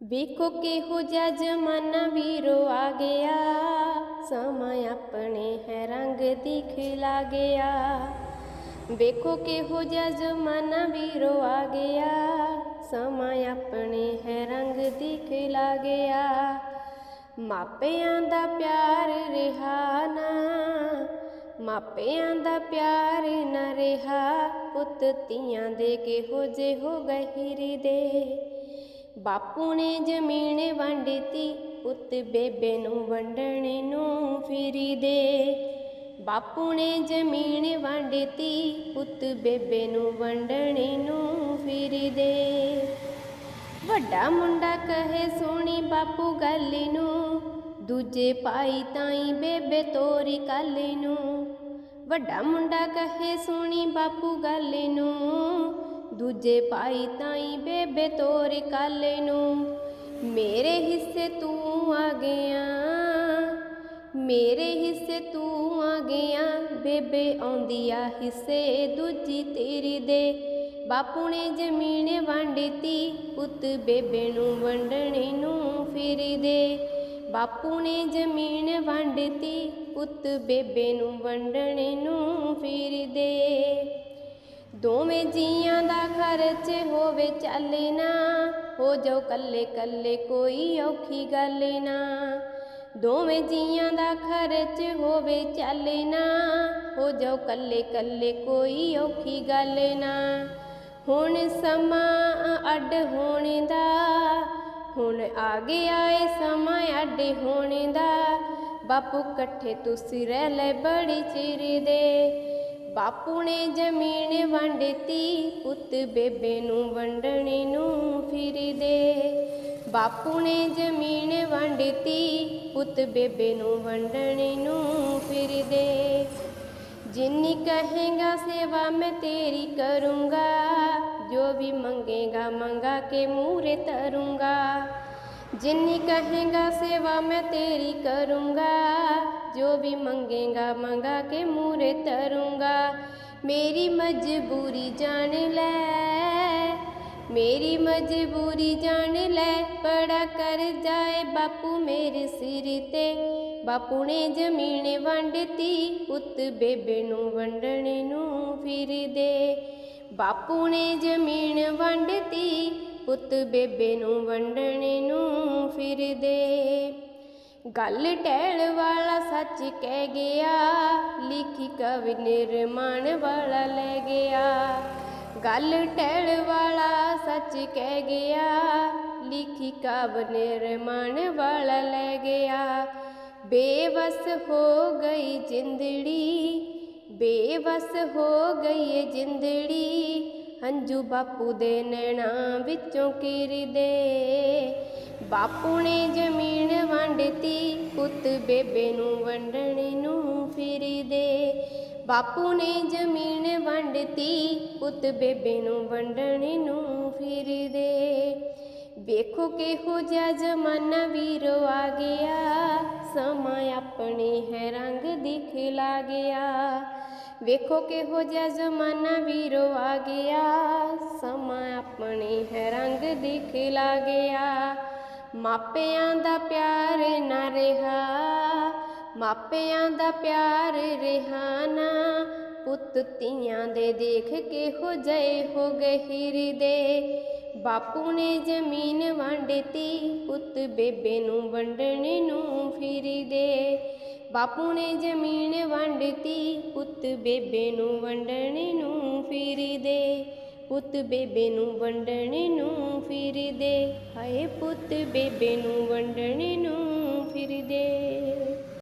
ਵੇਖੋ ਕਿਹੋ ਜਿਹਾ ਜ਼ਮਾਨਾ ਵੀਰੋ ਆ ਗਿਆ। ਸਮਾਂ ਆਪਣੇ ਹੈ, ਰੰਗ ਦਿਖਲਾ ਗਿਆ ਵੇਖੋ ਕਿਹੋ ਜਿਹਾ ਜ਼ਮਾਨਾ ਵੀਰੋ ਆ ਗਿਆ। ਸਮਾਂ ਆਪਣੇ ਹੈ, ਰੰਗ ਦਿਖਲਾ ਗਿਆ ਮਾਪਿਆਂ ਦਾ ਪਿਆਰ ਰਿਹਾ ਨਾ, ਮਾਪਿਆਂ ਦਾ ਪਿਆਰ ਨਾ ਰਿਹਾ। ਪੁੱਤ ਧੀਆਂ ਦੇ ਕਿਹੋ ਜੇ ਹੋ ਗਏ ਹੀਰੇ ਬਾਪੂ ਨੇ ਜ਼ਮੀਨ ਵੰਡਤੀ, ਪੁੱਤ ਬੇਬੇ ਨੂੰ ਵੰਡਣੇ ਨੂੰ ਫਿਰੀ ਦੇ ਬਾਪੂ ਨੇ ਜ਼ਮੀਨ ਵੰਡਤੀ, ਪੁੱਤ ਬੇਬੇ ਨੂੰ ਵੰਡਣੇ ਨੂੰ ਫਿਰੀ ਦੇ ਵੱਡਾ ਮੁੰਡਾ ਕਹੇ, ਸੋਹਣੀ ਬਾਪੂ ਗੱਲ ਨੂੰ, ਦੂਜੇ ਪਾਈ ਤਾਈ ਬੇਬੇ ਤੋਰੀ ਕਾਲੇ ਨੂੰ। ਵੱਡਾ ਮੁੰਡਾ ਕਹੇ, ਸੋਹਣੀ ਬਾਪੂ ਗੱਲ ਨੂੰ ਦੂਜੇ ਭਾਈ ਤਾਈ ਬੇਬੇ ਤੋਰੀ ਕਾਲੇ ਨੂੰ, ਮੇਰੇ ਹਿੱਸੇ ਤੂੰ ਆ ਗਿਆ। ਮੇਰੇ ਹਿੱਸੇ ਤੂੰ ਆ ਗਿਆ, ਬੇਬੇ ਆਉਂਦੀ ਆ ਹਿੱਸੇ ਦੂਜੀ ਤੇਰੀ ਦੇ। ਬਾਪੂ ਨੇ ਜ਼ਮੀਨ ਵੰਡਤੀ, ਪੁੱਤ ਬੇਬੇ ਨੂੰ ਵੰਡਣੇ ਨੂੰ ਫਿਰੀ ਦੇ। ਬਾਪੂ ਨੇ ਜ਼ਮੀਨ ਵੰਡਤੀ, ਪੁੱਤ ਬੇਬੇ ਨੂੰ ਵੰਡਣੇ ਨੂੰ ਫਿਰੀ ਦੇ। ਦੋਵੇਂ ਜੀਆਂ ਦਾ ਖਰਚ ਹੋਵੇ ਚੱਲੇ ਨਾ, ਹੋ ਜਾਓ ਕੱਲੇ ਕੱਲੇ ਕੋਈ ਔਖੀ ਗੱਲ ਨਾ। ਦੋਵੇਂ ਜੀਆਂ ਦਾ ਖਰਚ ਹੋਵੇ ਚੱਲੇ ਨਾ, ਹੋ ਜਾਓ ਕੱਲੇ ਕੱਲੇ ਕੋਈ ਔਖੀ ਗੱਲ ਨਾ। ਹੁਣ ਸਮਾਂ ਅੱਡ ਹੋਣੇ ਦਾ, ਹੁਣ ਆ ਗਿਆ ਏ ਸਮਾਂ ਅੱਡ ਹੋਣੇ ਦਾ। ਬਾਪੂ ਇਕੱਠੇ ਤੁਸੀਂ ਰਹਿ ਲੈ ਬੜੀ ਚਿਰ ਦੇ ਬਾਪੂ ਨੇ ਜ਼ਮੀਨ ਵੰਡਤੀ, ਪੁੱਤ ਬੇਬੇ ਨੂੰ ਵੰਡਣੇ ਨੂੰ ਫਿਰਦੇ। ਬਾਪੂ ਨੇ ਜ਼ਮੀਨ ਵੰਡਤੀ, ਪੁੱਤ ਬੇਬੇ ਨੂੰ ਵੰਡਣੇ ਨੂੰ ਫਿਰਦੇ। ਜਿੰਨੀ ਕਹੇਗਾ ਸੇਵਾ ਮੈਂ ਤੇਰੀ ਕਰੂੰਗਾ, ਜੋ ਵੀ ਮੰਗੇਗਾ ਮੰਗਾ ਕੇ ਮੂਰੇ ਤਰੂੰਗਾ। ਜਿੰਨੀ ਕਹੇਗਾ ਸੇਵਾ ਮੈਂ ਤੇਰੀ ਕਰੂੰਗਾ, ਜੋ ਵੀ ਮੰਗੇਗਾ ਮੰਗਾ ਕੇ ਮੂਰੇ ਤਰੂੰਗਾ। ਮੇਰੀ ਮਜਬੂਰੀ ਜਾਣ ਲੈ, ਮੇਰੀ ਮਜਬੂਰੀ ਜਾਣ ਲੈ ਪੜਾ ਕਰ ਜਾਏ ਬਾਪੂ ਮੇਰੇ ਸਿਰ ਤੇ। ਬਾਪੂ ਨੇ ਜ਼ਮੀਨ ਵੰਡਤੀ, ਪੁੱਤ ਬੇਬੇ ਨੂੰ ਵੰਡਣ ਨੂੰ ਫਿਰ ਦੇ ਬਾਪੂ ਨੇ ਜ਼ਮੀਨ ਵੰਡਤੀ ਪੁੱਤ ਬੇਬੇ ਨੂੰ ਵੰਡਣ ਨੂੰ ਫਿਰ ਦੇ। ਗੱਲ ਟਹਿਲ ਵਾਲਾ ਸੱਚ ਕਹਿ ਗਿਆ, ਲਿਖੀ ਕਵਿ ਨਿਰਮਾਣ ਵਾਲਾ ਲੈ ਗਿਆ। ਗੱਲ ਟਹਿਲ ਵਾਲਾ ਸੱਚ ਕਹਿ ਗਿਆ, ਲਿਖੀ ਕਵ ਨਿਰਮਾਣ ਵਾਲਾ ਲੈ ਗਿਆ। ਬੇਵਸ ਹੋ ਗਈ ਜਿੰਦੜੀ, ਬੇਵਸ ਹੋ ਗਈ ਜਿੰਦੜੀ ਹੰਝੂ ਬਾਪੂ ਦੇ ਨੈਣਾ ਵਿੱਚੋਂ ਕਿਰਦੇ। ਬਾਪੂ ਨੇ ਜ਼ਮੀਨ ਵੰਡਤੀ, ਪੁੱਤ ਬੇਬੇ ਨੂੰ ਵੰਡਣ ਨੂੰ ਫਿਰੀ ਦੇ ਬਾਪੂ ਨੇ ਜ਼ਮੀਨ ਵੰਡਤੀ, ਪੁੱਤ ਬੇਬੇ ਨੂੰ ਵੰਡਣ ਨੂੰ ਫਿਰਦੇ। ਵੇਖੋ ਕਿਹੋ ਜਿਹਾ ਜ਼ਮਾਨਾ ਵੀਰੋ ਆ ਗਿਆ। ਸਮਾਂ ਆਪਣੇ ਹੈ ਰੰਗ ਦਿਖਲਾ ਗਿਆ। ਵੇਖੋ ਕਿਹੋ ਜਿਹਾ ਜ਼ਮਾਨਾ ਵੀਰੋ ਆ ਗਿਆ। ਸਮਾਂ ਆਪਣੇ ਹੈ, ਰੰਗ ਦਿਖਲਾ ਗਿਆ ਮਾਪਿਆਂ ਦਾ ਪਿਆਰ ਨਾ ਰਿਹਾ, ਮਾਪਿਆਂ ਦਾ ਪਿਆਰ ਰਿਹਾ ਨਾ। ਪੁੱਤ ਧੀਆਂ ਦੇ ਦੇਖ ਕੇ ਹੋ ਜਏ ਹੋ ਗਏ ਹਿਰਦੇ ਬਾਪੂ ਨੇ ਜ਼ਮੀਨ ਵੰਡਤੀ ਪੁੱਤ ਬੇਬੇ ਨੂੰ ਵੰਡਣ ਨੂੰ ਫਿਰੀ ਦੇ। ਬਾਪੂ ਨੇ ਜ਼ਮੀਨ ਵੰਡਤੀ, ਪੁੱਤ ਬੇਬੇ ਨੂੰ ਵੰਡਣ ਨੂੰ ਫਿਰੀ ਦੇ। ਪੁੱਤ ਬੇਬੇ ਨੂੰ ਵੰਡਣ ਨੂੰ ਫਿਰੀ ਦੇ। ਹਾਏ ਪੁੱਤ ਬੇਬੇ ਨੂੰ ਵੰਡਣ ਨੂੰ ਫਿਰੀ ਦੇ।